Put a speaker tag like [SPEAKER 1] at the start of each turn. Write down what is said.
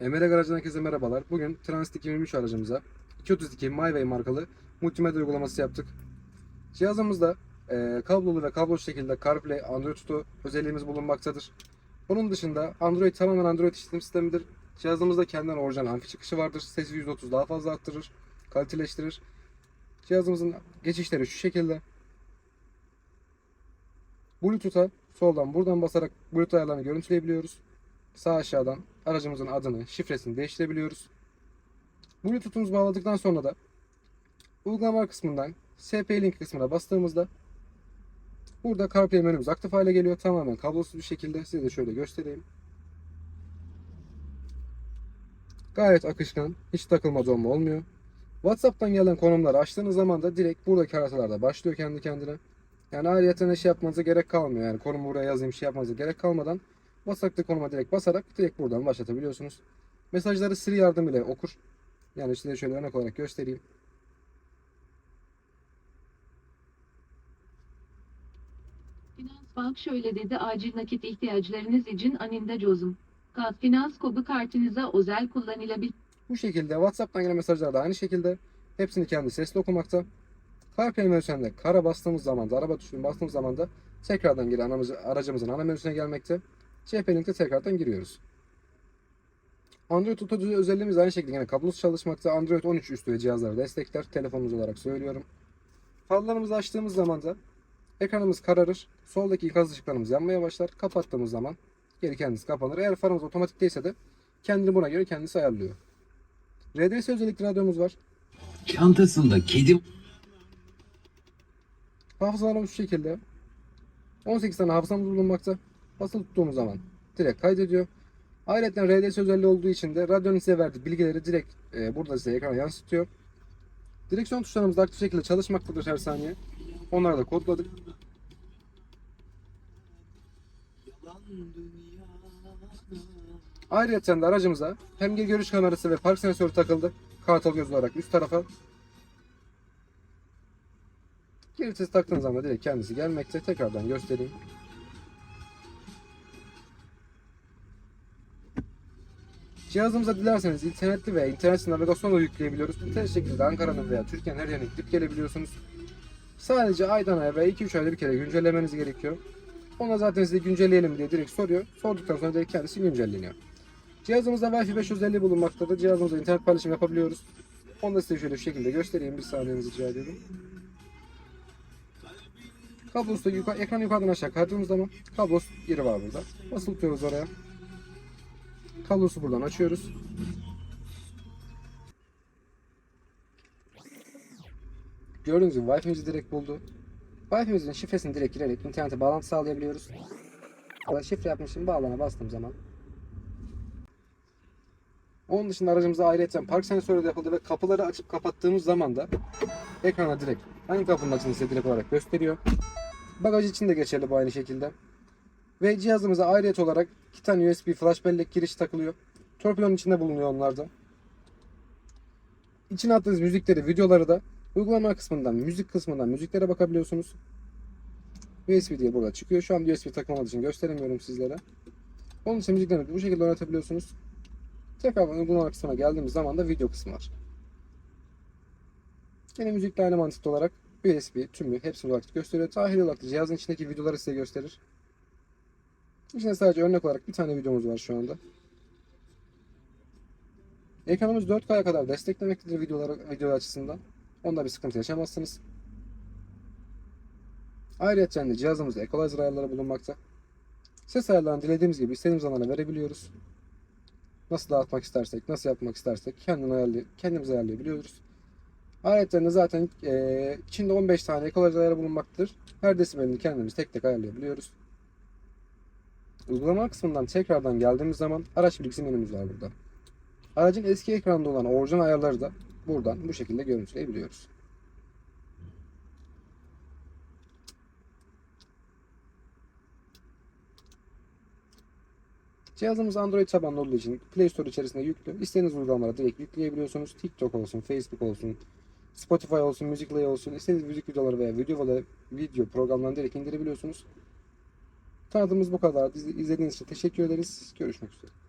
[SPEAKER 1] Emre Garajı'dan herkese merhabalar. Bugün Transit 2023 aracımıza 232 MyWay markalı multimedya uygulaması yaptık. Cihazımızda e, kablolu ve kablosuz şekilde CarPlay, Android Auto özelliğimiz bulunmaktadır. Onun dışında Android tamamen Android işletim sistemidir. Cihazımızda kendinden orijinal amfi çıkışı vardır. Sesi %30 daha fazla arttırır, kaliteleştirir. Cihazımızın geçişleri şu şekilde. Bluetooth'a soldan buradan basarak Bluetooth ayarlarını görüntüleyebiliyoruz. Sağ aşağıdan aracımızın adını, şifresini değiştirebiliyoruz. Bluetooth'umuzu bağladıktan sonra da uygulama kısmından SP link kısmına bastığımızda burada CarPlay menümüz aktif hale geliyor. Tamamen kablosuz bir şekilde size de şöyle göstereyim. Gayet akışkan, hiç takılma donma olmuyor. WhatsApp'tan gelen konumları açtığınız zaman da direkt buradaki haritalarda başlıyor kendi kendine. Yani ayrıyeten şey yapmanıza gerek kalmıyor. Yani konumu buraya yazayım şey yapmanıza gerek kalmadan WhatsApp'taki konuma direkt basarak direkt buradan başlatabiliyorsunuz. Mesajları Siri yardımıyla okur. Yani size şöyle örnek olarak göstereyim.
[SPEAKER 2] Finans Bank şöyle dedi acil nakit ihtiyaçlarınız için anında çözüm. Kat Finans kodu kartınıza özel kullanılabilir.
[SPEAKER 1] Bu şekilde WhatsApp'tan gelen mesajlar da aynı şekilde hepsini kendi sesli okumakta. CarPlay menüsünde kara bastığımız zaman da araba tuşuna bastığımız zaman da tekrardan geri aracımızın ana menüsüne gelmekte. CP linkte tekrardan giriyoruz. Android Auto özelliğimiz aynı şekilde yine kablosuz çalışmakta. Android 13 üstü cihazları destekler. Telefonumuz olarak söylüyorum. Farlarımızı açtığımız zaman da ekranımız kararır. Soldaki ikaz ışıklarımız yanmaya başlar. Kapattığımız zaman geri kendisi kapanır. Eğer farımız otomatik değilse de kendini buna göre kendisi ayarlıyor. RDS özellikli radyomuz var.
[SPEAKER 3] Çantasında kedi
[SPEAKER 1] Hafızalarımız şu şekilde. 18 tane hafızamız bulunmakta. Basılı tuttuğumuz zaman direkt kaydediyor. Ayrıca RDS özelliği olduğu için de radyonun size verdiği bilgileri direkt e, burada size ekrana yansıtıyor. Direksiyon tuşlarımız aktif şekilde çalışmaktadır her saniye. Onları da kodladık. Ayrıca de aracımıza hem geri görüş kamerası ve park sensörü takıldı. Kartal göz olarak üst tarafa. Geri taktığınız zaman direkt kendisi gelmekte. Tekrardan göstereyim. Cihazımıza dilerseniz internetli veya internetsiz navigasyon da yükleyebiliyoruz. İnternet şekilde Ankara'nın veya Türkiye'nin her yerine gidip gelebiliyorsunuz. Sadece aydan aya veya 2-3 ayda bir kere güncellemeniz gerekiyor. Ona zaten size güncelleyelim diye direkt soruyor. Sorduktan sonra direkt kendisi güncelleniyor. Cihazımızda Wi-Fi 5 özelliği bulunmaktadır. Cihazımızda internet paylaşım yapabiliyoruz. Onu da size şöyle şu şekilde göstereyim. Bir saniyenizi rica ediyorum. Kablosu da yukarı, ekran yukarıdan aşağı kaydırdığımız zaman kablos yeri var burada. Basılı tutuyoruz oraya. Kablosu buradan açıyoruz. Gördüğünüz gibi Wi-Fi'mizi direkt buldu. Wi-Fi'mizin şifresini direkt girerek internete bağlantı sağlayabiliyoruz. Şifre için bağlana bastığım zaman onun dışında aracımıza ayrıca park sensörü de yapıldı ve kapıları açıp kapattığımız zaman da ekrana direkt hangi kapının açıldığını size direkt olarak gösteriyor. Bagaj için de geçerli bu aynı şekilde. Ve cihazımıza ayrıca olarak iki tane USB flash bellek girişi takılıyor. Torpilonun içinde bulunuyor onlar da. İçine attığınız müzikleri, videoları da uygulama kısmından, müzik kısmından müziklere bakabiliyorsunuz. USB diye burada çıkıyor. Şu an USB takılmadığı için gösteremiyorum sizlere. Onun için müziklerini bu şekilde oynatabiliyorsunuz. Tekrardan uygulama kısmına geldiğimiz zaman da video kısmı var. Yine müzikle aynı mantıklı olarak USB, tümü hepsini olarak gösteriyor. Tahil olarak da cihazın içindeki videoları size gösterir. İçinde sadece örnek olarak bir tane videomuz var şu anda. Ekranımız 4K'ya kadar desteklemektedir videoları, video açısından. Onda bir sıkıntı yaşamazsınız. Ayrıca de cihazımızda equalizer ayarları bulunmakta. Ses ayarlarını dilediğimiz gibi istediğimiz zamana verebiliyoruz. Nasıl dağıtmak istersek, nasıl yapmak istersek kendini ayarlay kendimiz ayarlayabiliyoruz. Ayrıca de zaten e, içinde 15 tane equalizer ayarı bulunmaktadır. Her desibelini kendimiz tek tek ayarlayabiliyoruz. Uygulama kısmından tekrardan geldiğimiz zaman araç bilgisi menümüz var burada. Aracın eski ekranda olan orijinal ayarları da buradan bu şekilde görüntüleyebiliyoruz. Cihazımız Android tabanlı olduğu için Play Store içerisinde yüklü. İstediğiniz uygulamaları direkt yükleyebiliyorsunuz. TikTok olsun, Facebook olsun, Spotify olsun, Musically olsun. İstediğiniz müzik videoları veya video, video programlarını direkt indirebiliyorsunuz. Tanıtımımız bu kadar. İzlediğiniz için teşekkür ederiz. Görüşmek üzere.